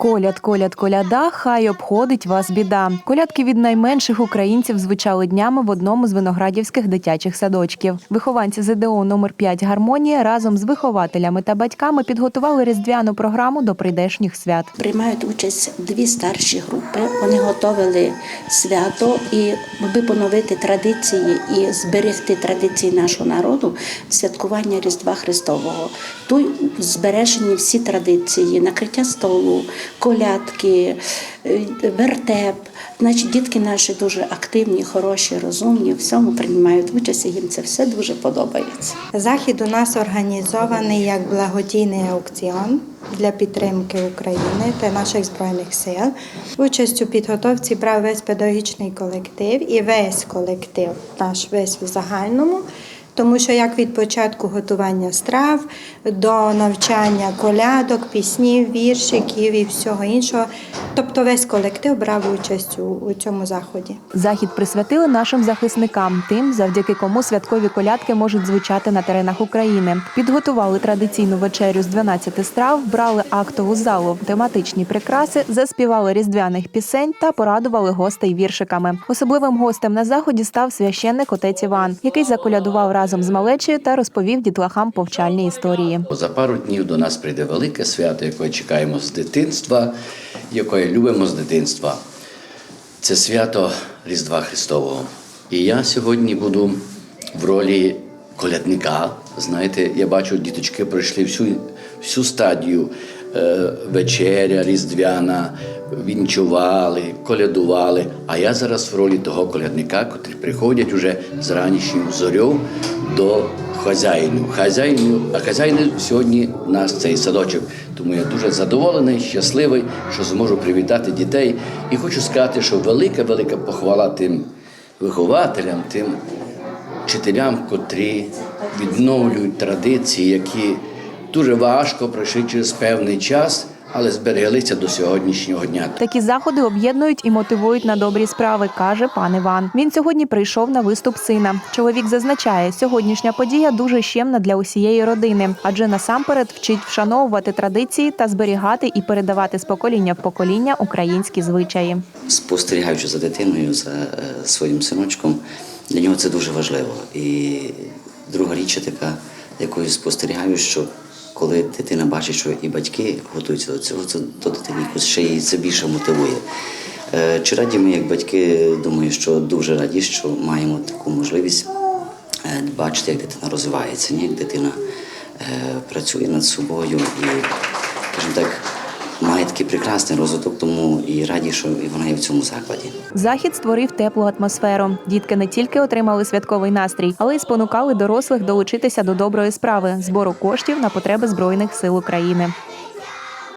Коляд, коляд, коляда, хай обходить вас біда. Колядки від найменших українців звучали днями в одному з виноградівських дитячих садочків. Вихованці ЗДО номер 5 гармонія разом з вихователями та батьками підготували різдвяну програму до прийдешніх свят. Приймають участь дві старші групи. Вони готовили свято і аби поновити традиції і зберегти традиції нашого народу святкування Різдва Христового. Тут збережені всі традиції, накриття столу, колядки, е, вертеп. Значить, дітки наші дуже активні, хороші, розумні, всьому приймають участь, і їм це все дуже подобається. Захід у нас організований як благодійний аукціон для підтримки України та наших збройних сил. Участь у підготовці брав весь педагогічний колектив і весь колектив, наш весь в загальному. Тому що як від початку готування страв до навчання колядок, піснів, віршиків і всього іншого, тобто весь колектив брав участь у, у цьому заході. Захід присвятили нашим захисникам, тим, завдяки кому святкові колядки можуть звучати на теренах України. Підготували традиційну вечерю з 12 страв, брали актову залу, тематичні прикраси, заспівали різдвяних пісень та порадували гостей віршиками. Особливим гостем на заході став священник отець Іван, який заколядував разом з малечею та розповів дітлахам повчальні історії. За пару днів до нас прийде велике свято, яке чекаємо з дитинства, яке любимо з дитинства. Це свято Різдва Христового. І я сьогодні буду в ролі колядника. Знаєте, я бачу, діточки пройшли всю, всю стадію е, вечеря, різдвяна, вінчували, колядували. А я зараз в ролі того колядника, котрі приходять уже з ранішньою зорю до хазяїну. Хазяїну, а хазяїн сьогодні у нас цей садочок. Тому я дуже задоволений, щасливий, що зможу привітати дітей. І хочу сказати, що велика, велика похвала тим вихователям, тим вчителям, котрі відновлюють традиції, які дуже важко пройшли через певний час, але збереглися до сьогоднішнього дня. Такі заходи об'єднують і мотивують на добрі справи, каже пан Іван. Він сьогодні прийшов на виступ сина. Чоловік зазначає, сьогоднішня подія дуже щемна для усієї родини, адже насамперед вчить вшановувати традиції та зберігати і передавати з покоління в покоління українські звичаї. спостерігаючи за дитиною, за е, своїм синочком, для нього це дуже важливо. І друга річ така, якою спостерігаю, що коли дитина бачить, що і батьки готуються до цього, це дитини якось ще її це більше мотивує. Е, Чи раді ми, як батьки, думаю, що дуже раді, що маємо таку можливість е, бачити, як дитина розвивається, ні? як дитина е, працює над собою і, скажімо так, має такий прекрасний розвиток, тому і раді, що вона є в цьому закладі. Захід створив теплу атмосферу. Дітки не тільки отримали святковий настрій, але й спонукали дорослих долучитися до доброї справи збору коштів на потреби збройних сил України.